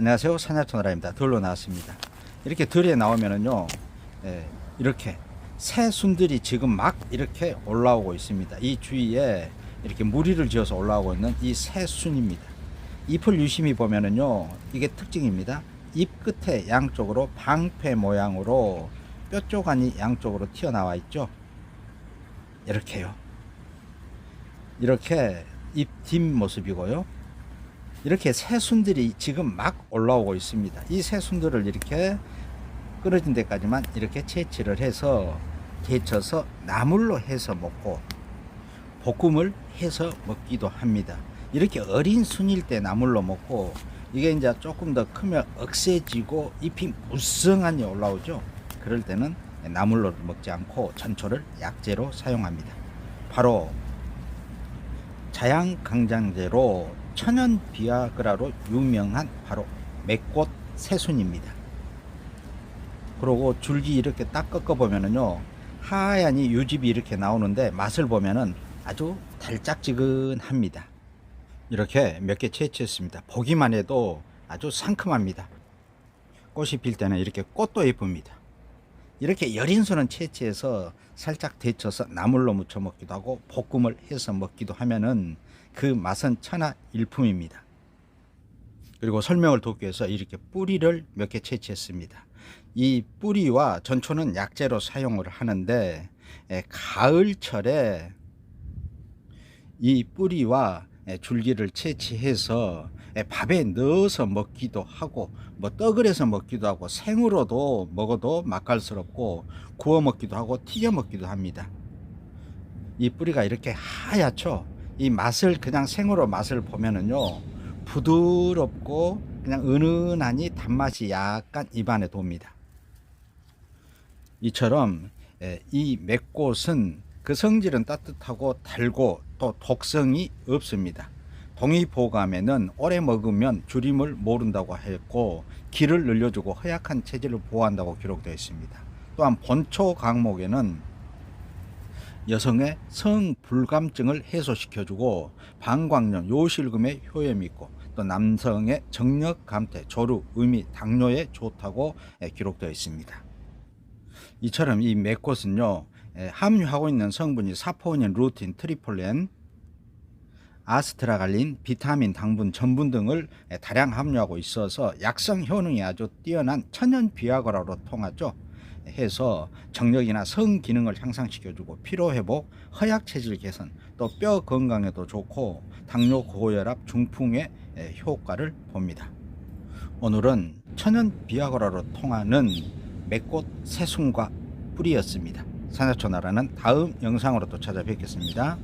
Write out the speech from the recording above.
안녕하세요. 산야토나라입니다. 들로 나왔습니다. 이렇게 들에 나오면은요, 예, 이렇게 새 순들이 지금 막 이렇게 올라오고 있습니다. 이 주위에 이렇게 무리를 지어서 올라오고 있는 이 새 순입니다. 잎을 유심히 보면은요, 이게 특징입니다. 잎 끝에 양쪽으로 방패 모양으로 뼈조간이 양쪽으로 튀어나와 있죠. 이렇게요. 이렇게 잎 뒷모습이고요. 이렇게 새순들이 지금 막 올라오고 있습니다. 이 새순들을 이렇게 끊어진 데까지만 이렇게 채취를 해서 데쳐서 나물로 해서 먹고 볶음을 해서 먹기도 합니다. 이렇게 어린 순일 때 나물로 먹고 이게 이제 조금 더 크면 억세지고 잎이 무성하니 올라오죠. 그럴 때는 나물로 먹지 않고 전초를 약재로 사용합니다. 바로 자양강장제로 천연 비아그라로 유명한 바로 맥꽃 새순입니다. 그리고 줄기 이렇게 딱 꺾어 보면은요 하얀이 유집이 이렇게 나오는데 맛을 보면은 아주 달짝지근합니다. 이렇게 몇 개 채취했습니다. 보기만 해도 아주 상큼합니다. 꽃이 필 때는 이렇게 꽃도 예쁩니다. 이렇게 여린 순은 채취해서 살짝 데쳐서 나물로 무쳐 먹기도 하고 볶음을 해서 먹기도 하면은 그 맛은 천하 일품입니다. 그리고 설명을 돕기 위해서 이렇게 뿌리를 몇 개 채취했습니다. 이 뿌리와 전초는 약재로 사용을 하는데 에, 가을철에 이 뿌리와 에, 줄기를 채취해서 에, 밥에 넣어서 먹기도 하고 뭐 떡을 해서 먹기도 하고 생으로도 먹어도 맛깔스럽고 구워 먹기도 하고 튀겨 먹기도 합니다. 이 뿌리가 이렇게 하얗죠. 이 맛을 그냥 생으로 맛을 보면은요 부드럽고 그냥 은은하니 단맛이 약간 입안에 돕니다. 이처럼 에, 이 맥꽃은 그 성질은 따뜻하고 달고 또 독성이 없습니다. 동의보감에는 오래 먹으면 줄임을 모른다고 했고 기를 늘려주고 허약한 체질을 보호한다고 기록되어 있습니다. 또한 본초 강목에는 여성의 성불감증을 해소시켜주고 방광염, 요실금에 효염이 있고 또 남성의 정력 감퇴, 조루, 의미, 당뇨에 좋다고 에, 기록되어 있습니다. 이처럼 이 에, 함유하고 있는 성분이 사포닌, 루틴, 트리폴렌, 아스트라갈린, 비타민, 당분, 전분 등을 에, 다량 함유하고 있어서 약성 효능이 아주 뛰어난 천연 비아그라로 통하죠. 해서 정력이나 성 기능을 향상시켜주고 피로 회복, 허약 체질 개선, 또 뼈 건강에도 좋고 당뇨 고혈압 중풍에 에, 효과를 봅니다. 오늘은 천연 비아그라로 통하는 맥꽃 새순과 뿌리였습니다. 산야초 나라는 다음 영상으로 또 찾아뵙겠습니다.